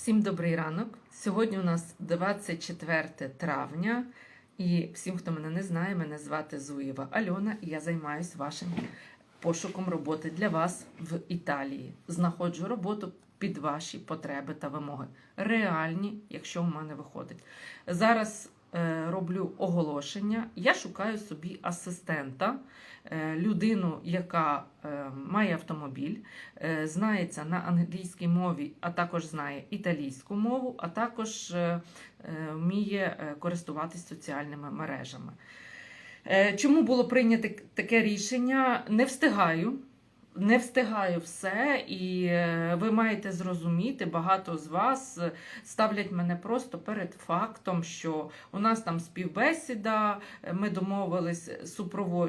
Всім добрий ранок. Сьогодні у нас 24 травня. І всім, хто мене не знає, мене звати Зуєва Альона, і я займаюся вашим пошуком роботи для вас в Італії. Знаходжу роботу під ваші потреби та вимоги. Реальні, якщо в мене виходить. Зараз роблю оголошення. Я шукаю собі асистента, е, людину, яка е, має автомобіль, е, знається на англійській мові, а також знає італійську мову, а також е, е, вміє е, користуватись соціальними мережами. Е, Чому було прийнято таке рішення? Не встигаю. Не встигаю все, і е, ви маєте зрозуміти, багато з вас е, ставлять мене просто перед фактом, що у нас там співбесіда, е, ми домовились, супрово...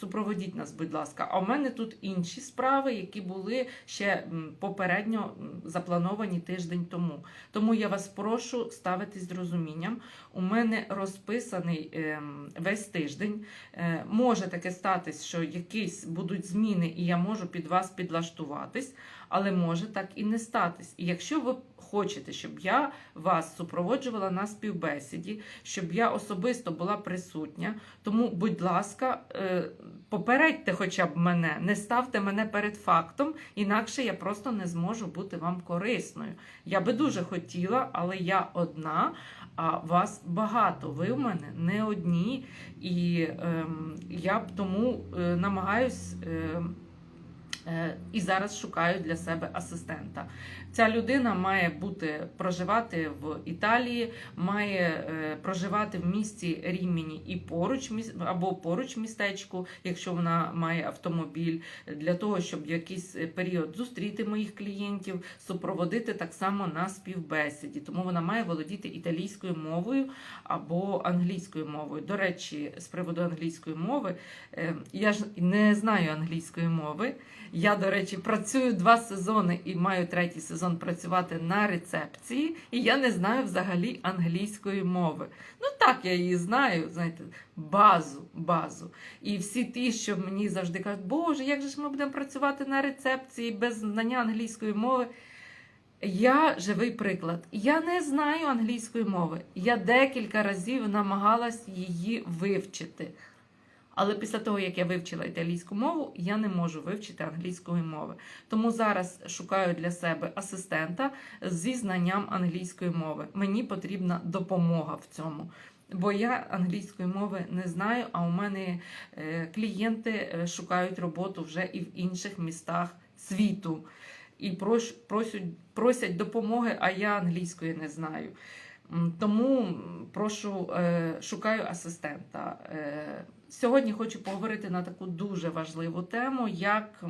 супроводіть нас, будь ласка. А в мене тут інші справи, які були ще попередньо заплановані тиждень тому. Тому я вас прошу ставитись з розумінням. У мене розписаний ем, весь тиждень. Може таке статись, що якісь будуть зміни, і я можу під вас підлаштуватись, але може так і не статись. І якщо ви хочете, щоб я вас супроводжувала на співбесіді, щоб я особисто була присутня, тому, будь ласка, е, попередьте хоча б мене, не ставте мене перед фактом, інакше я просто не зможу бути вам корисною. Я би дуже хотіла, але я одна. А вас багато, ви в мене не одні, і ем, я б тому е, намагаюсь е, і зараз шукаю для себе асистента. Ця людина має бути проживати в Італії, має е, проживати в місті Рімені і поруч або поруч містечку, якщо вона має автомобіль, для того, щоб якийсь е, період зустріти моїх клієнтів, супроводити так само на співбесіді. Тому вона має володіти італійською мовою або англійською мовою. До речі, з приводу англійської мови, е, я ж не знаю англійської мови. Я, до речі, працюю два сезони і маю третій сезон працювати на рецепції, і я не знаю взагалі англійської мови. Ну так, я її знаю, знаєте, базу, базу. І всі ті, що мені завжди кажуть, Боже, як же ж ми будемо працювати на рецепції без знання англійської мови? Я живий приклад. Я не знаю англійської мови. Я декілька разів намагалась її вивчити. Але після того, як я вивчила італійську мову, я не можу вивчити англійської мови. Тому зараз шукаю для себе асистента зі знанням англійської мови. Мені потрібна допомога в цьому. Бо я англійської мови не знаю, а у мене е, клієнти е, шукають роботу вже і в інших містах світу. І просять, просять допомоги, а я англійської не знаю. Тому прошу, е, шукаю асистента. Е, Сьогодні хочу поговорити на таку дуже важливу тему, як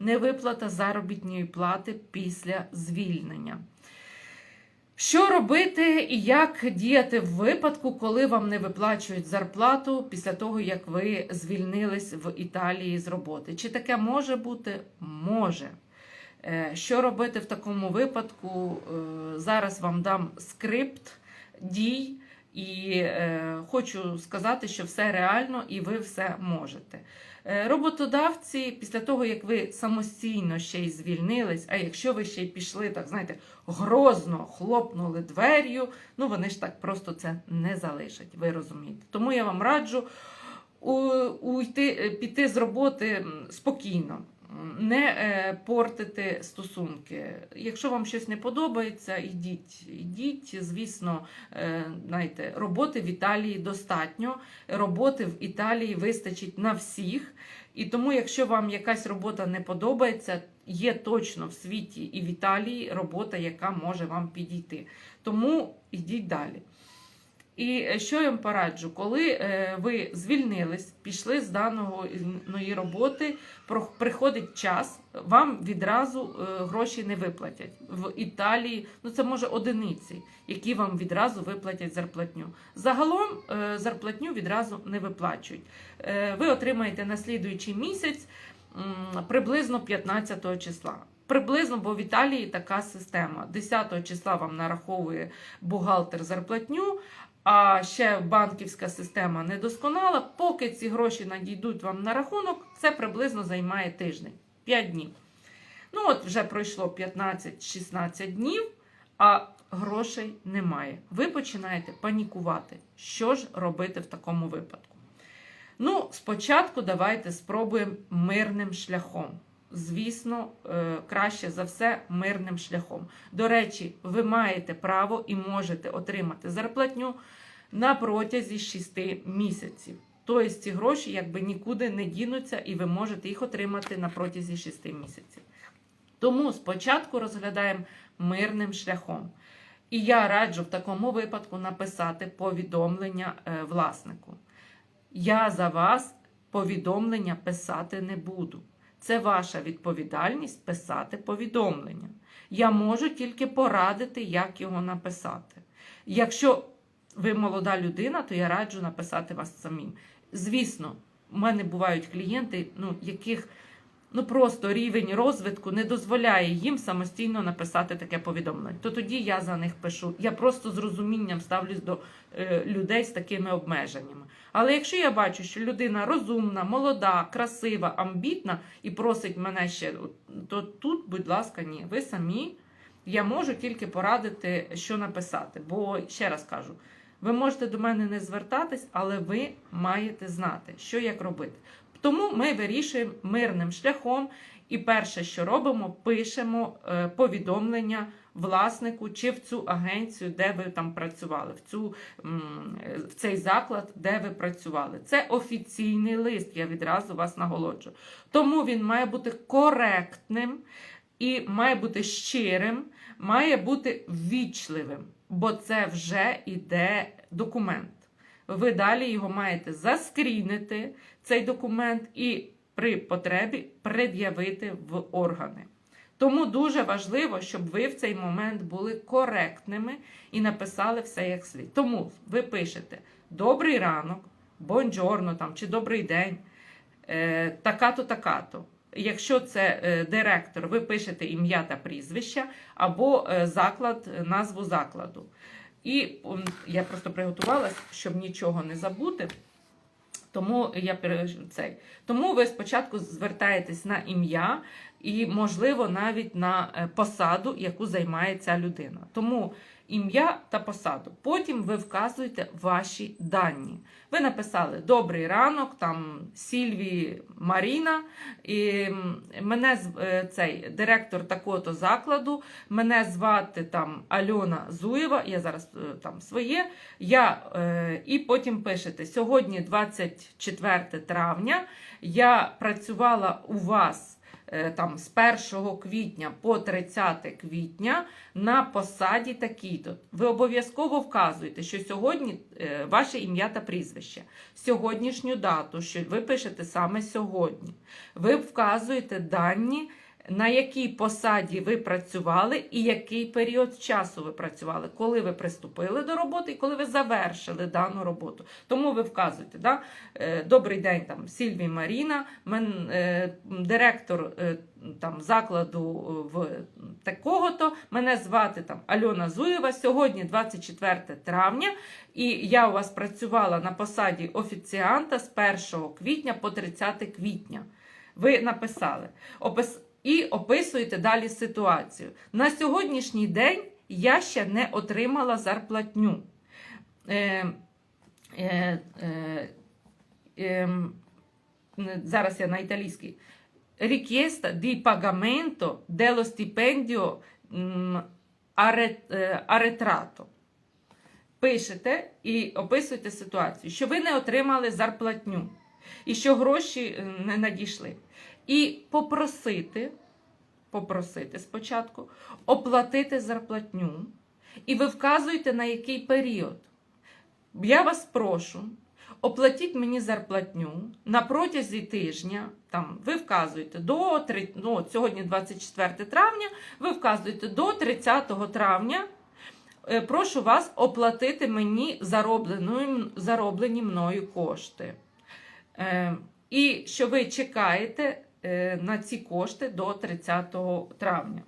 невиплата заробітної плати після звільнення. Що робити і як діяти в випадку, коли вам не виплачують зарплату після того, як ви звільнились в Італії з роботи? Чи таке може бути? Може. Е, Що робити в такому випадку? Е, Зараз вам дам скрипт дій, і е, хочу сказати, що все реально і ви все можете. Роботодавці, після того, як ви самостійно ще й звільнились, а якщо ви ще й пішли, так знаєте, грозно хлопнули двер'ю, ну вони ж так просто це не залишать, ви розумієте. Тому я вам раджу уйти, піти з роботи спокійно. Не е, портити стосунки. Якщо вам щось не подобається, ідіть. Ідіть, звісно, е, знаєте, роботи в Італії достатньо. Роботи в Італії вистачить на всіх. І тому, якщо вам якась робота не подобається, є точно в світі і в Італії робота, яка може вам підійти. Тому йдіть далі. І е, що я вам пораджу, коли е, ви звільнились, пішли з даної роботи, приходить час, вам відразу е, гроші не виплатять. В Італії ну це може одиниці, які вам відразу виплатять зарплатню. Загалом зарплатню відразу не виплачують. Ви отримаєте на слідуючий місяць приблизно 15 числа. Приблизно, бо в Італії така система. 10 числа вам нараховує бухгалтер зарплатню, а ще банківська система недосконала. Поки ці гроші надійдуть вам на рахунок, це приблизно займає тиждень 5 днів. Ну, от вже пройшло 15-16 днів, а грошей немає. Ви починаєте панікувати. Що ж робити в такому випадку? Ну, спочатку давайте спробуємо мирним шляхом. Звісно, е, краще за все мирним шляхом. До речі, ви маєте право і можете отримати зарплатню на протязі 6 місяців. Тобто ці гроші якби нікуди не дінуться, і ви можете їх отримати на протязі 6 місяців. Тому спочатку розглядаємо мирним шляхом. І я раджу в такому випадку написати повідомлення е, власнику. Я за вас повідомлення писати не буду. Це ваша відповідальність писати повідомлення. Я можу тільки порадити, як його написати. Якщо ви молода людина, то я раджу написати вас самим. Звісно, в мене бувають клієнти, ну, яких ну, просто рівень розвитку не дозволяє їм самостійно написати таке повідомлення. То тоді я за них пишу. Я просто з розумінням ставлюсь до е, людей з такими обмеженнями. Але якщо я бачу, що людина розумна, молода, красива, амбітна і просить мене ще, то тут, будь ласка, ні, ви самі. Я можу тільки порадити, що написати. Бо ще раз кажу, ви можете до мене не звертатись, але ви маєте знати, що як робити. Тому ми вирішуємо мирним шляхом, і перше, що робимо, пишемо е, повідомлення власнику чи в цю агенцію, де ви там працювали, в, цю, в цей заклад, де ви працювали. Це офіційний лист, я відразу вас наголоджую. Тому він має бути коректним і має бути щирим, має бути ввічливим, бо це вже іде документ. Ви далі його маєте заскрінити, цей документ, і при потребі пред'явити в органи. Тому дуже важливо, щоб ви в цей момент були коректними і написали все як слід. Тому ви пишете добрий ранок, бонджорно там, чи добрий день, е, така-то, така-то. Якщо це е, директор, ви пишете ім'я та прізвище або е, заклад, назву закладу. І я просто приготувалась, щоб нічого не забути. Тому я цей. Тому ви спочатку звертаєтесь на ім'я і, можливо, навіть на е, посаду, яку займає ця людина. Тому ім'я та посаду. Потім ви вказуєте ваші дані. Ви написали Добрий ранок, там Сільві Маріна, і мене е, цей директор такого-то закладу. Мене звати там Альона Зуєва. Я зараз е, там своє. Я, е, і потім пишете: сьогодні 24 травня. Я працювала у вас там з 1 квітня по 30 квітня на посаді такій-то. Ви обов'язково вказуєте, що сьогодні е, ваше ім'я та прізвище, сьогоднішню дату, що ви пишете саме сьогодні. Ви вказуєте дані. На якій посаді ви працювали і який період часу ви працювали, коли ви приступили до роботи і коли ви завершили дану роботу. Тому ви вказуєте, да? е, добрий день, там Сільві Маріна, мен, е, директор е, там, закладу в такого-то. Мене звати там Альона Зуєва. Сьогодні 24 травня, і я у вас працювала на посаді офіціанта з 1 квітня по 30 квітня. Ви написали. Опис... І описуєте далі ситуацію. На сьогоднішній день я ще не отримала зарплатню. Е, е, е, е, зараз я на італійській. Richiesta di pagamento dello stipendio аре- е, arretrato. Пишете і описуєте ситуацію, що ви не отримали зарплатню і що гроші е, не надійшли. І попросити, попросити спочатку, оплатити зарплатню. І ви вказуєте, на який період. Я вас прошу, оплатіть мені зарплатню на протязі тижня. Там, ви вказуєте до три- ну, сьогодні 24 травня, ви вказуєте до 30 травня. е, Прошу вас оплатити мені зароблені, мною кошти. Е, і що ви чекаєте на ці кошти до 30 травня.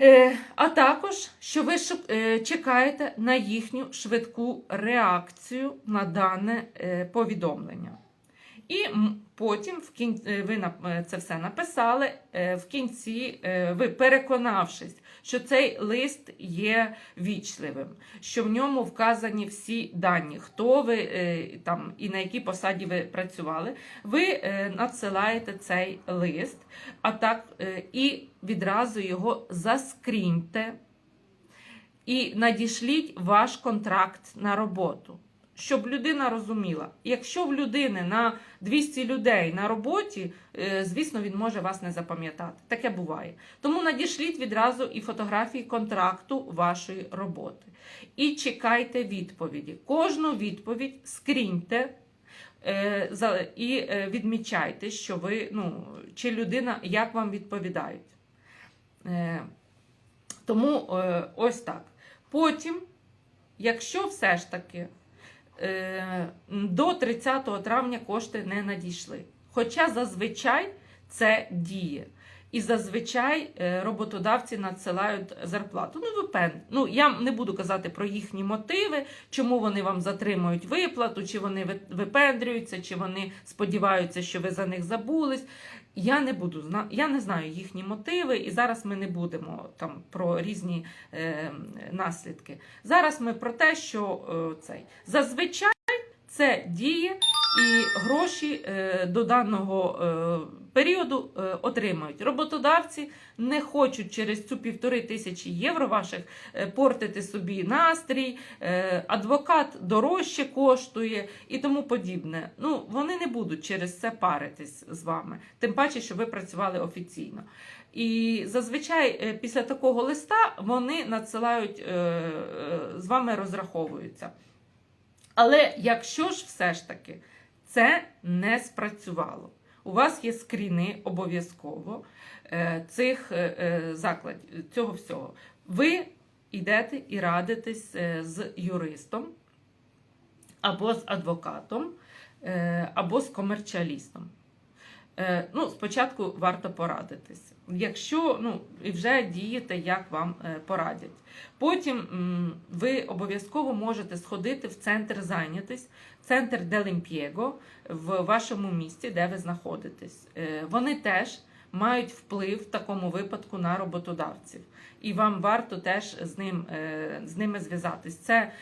Е, а також, що ви е, чекаєте на їхню швидку реакцію на дане е, повідомлення. І потім в кін... е, ви е, це все написали. е, В кінці е, ви, переконавшись, що цей лист є вічливим, що в ньому вказані всі дані, хто ви е, там і на якій посаді ви працювали. Ви е, надсилаєте цей лист, а так е, і відразу його заскріньте і надішліть ваш контракт на роботу. Щоб людина розуміла, якщо в людини на 200 людей на роботі, е, звісно, він може вас не запам'ятати. Таке буває. Тому надішліть відразу і фотографії контракту вашої роботи. І чекайте відповіді. Кожну відповідь скріньте е, і е, відмічайте, що ви, ну, чи людина, як вам відповідають. Тому ось так. Потім, якщо все ж таки до 30 травня кошти не надійшли. Хоча зазвичай це діє. І зазвичай е, роботодавці надсилають зарплату. Ну, випен... ну, я не буду казати про їхні мотиви, чому вони вам затримують виплату, чи вони ви- випендрюються, чи вони сподіваються, що ви за них забулись. Я не буду я не знаю їхні мотиви, і зараз ми не будемо там про різні е, наслідки. Зараз ми про те, що е, цей зазвичай це діє, і гроші е, до даного е, періоду е, отримають. Роботодавці не хочуть через цю півтори тисячі євро ваших е, портити собі настрій, е, адвокат дорожче коштує і тому подібне. Ну, вони не будуть через це паритись з вами, тим паче, що ви працювали офіційно. І зазвичай після такого листа вони надсилають з вами розраховуються. Але якщо ж все ж таки це не спрацювало, у вас є скріни обов'язково е, цих е, е, закладів, цього всього, ви йдете і радитесь з юристом або з адвокатом, або з комерціалістом. Е, Ну, спочатку варто порадитись. Якщо ну, і вже дієте, як вам е, порадять. Потім ви обов'язково можете сходити в центр зайнятись, центр Делімп'єго в вашому місті, де ви знаходитесь. Е, Вони теж мають вплив в такому випадку на роботодавців. І вам варто теж з, ним, е, з ними зв'язатись. Це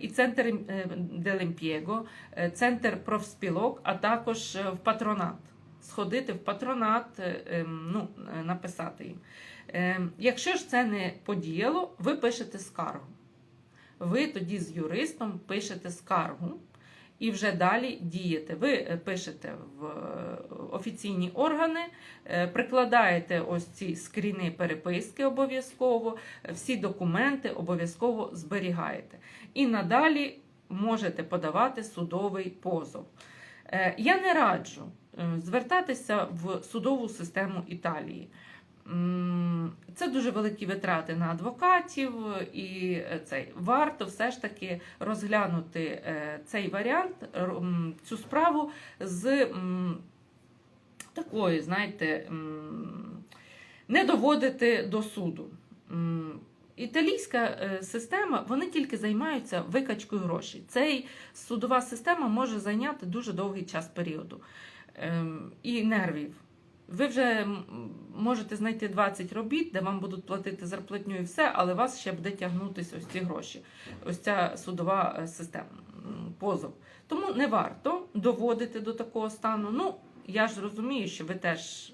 і центр Делімп'єго, е, центр профспілок, а також в патронат. Сходити в патронат, е, ем, ну, е, написати їм. Е, Якщо ж це не подіяло, ви пишете скаргу. Ви тоді з юристом пишете скаргу і вже далі дієте. Ви е, пишете в офіційні органи, прикладаєте ось ці скріни переписки обов'язково, всі документи обов'язково зберігаєте. І надалі можете подавати судовий позов. Я не раджу звертатися в судову систему Італії. Це дуже великі витрати на адвокатів, і е, цей варто все ж таки розглянути е, цей варіант, цю справу з такої, знаєте, не доводити до суду. Італійська е, система, вони тільки займаються викачкою грошей. Цей судова система може зайняти дуже довгий час періоду і нервів. Ви вже можете знайти 20 робіт, де вам будуть платити зарплатню і все, але вас ще буде тягнутися ось ці гроші, ось ця судова е, система, позов. Тому не варто доводити до такого стану. Ну, я ж розумію, що ви теж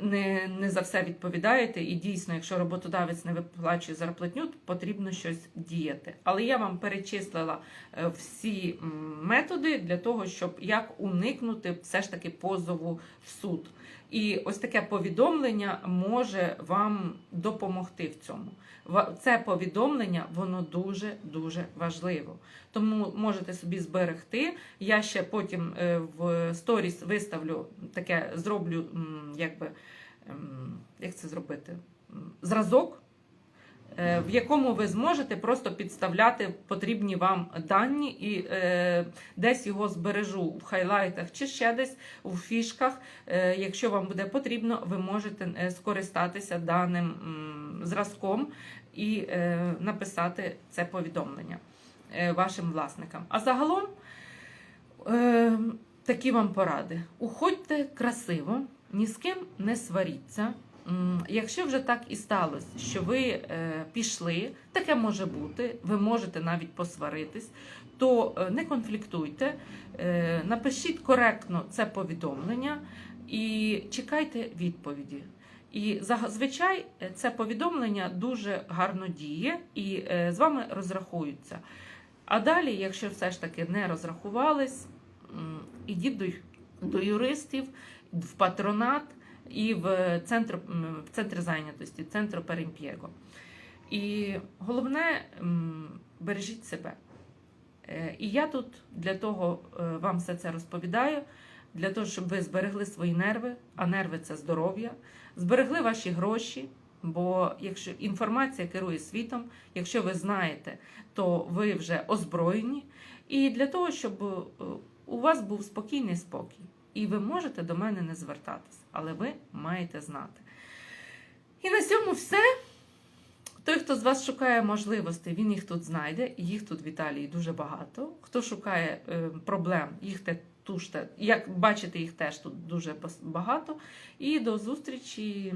не, не за все відповідаєте, і дійсно, якщо роботодавець не виплачує зарплатню, то потрібно щось діяти. Але я вам перечислила е, всі методи для того, щоб як уникнути все ж таки позову в суд. І ось таке повідомлення може вам допомогти в цьому. Це повідомлення воно дуже дуже важливо. Тому можете собі зберегти. Я ще потім е, в сторіс виставлю таке, зроблю якби ем, як це зробити? Зразок. Е, В якому ви зможете просто підставляти потрібні вам дані і е, десь його збережу в хайлайтах чи ще десь у фішках. Е, якщо вам буде потрібно, ви можете скористатися даним зразком і написати це повідомлення вашим власникам. А загалом такі вам поради: уходьте красиво, ні з ким не сваріться, якщо вже так і сталося, що ви е, пішли, таке може бути, ви можете навіть посваритись, то е, не конфліктуйте, е, напишіть коректно це повідомлення і чекайте відповіді. І зазвичай це повідомлення дуже гарно діє і з вами розрахуються. А далі, якщо все ж таки не розрахувались, ідіть до юристів, в патронат і в центр, в центр зайнятості, центр Перемп'єго. І головне, бережіть себе. Е, І я тут для того е, вам все це розповідаю, для того, щоб ви зберегли свої нерви, а нерви це здоров'я, зберегли ваші гроші. Бо якщо інформація керує світом, якщо ви знаєте, то ви вже озброєні. І для того, щоб е, у вас був спокійний спокій. І ви можете до мене не звертатись, але ви маєте знати. І на цьому все. Той, хто з вас шукає можливостей, він їх тут знайде, їх тут в Італії дуже багато. Хто шукає е, проблем, їх те туж те, як бачите, їх теж тут дуже багато. І до зустрічі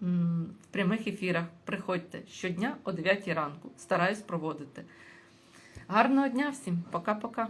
в прямих ефірах. Приходьте щодня о 9 ранку. Стараюсь проводити. Гарного дня всім, пока-пока.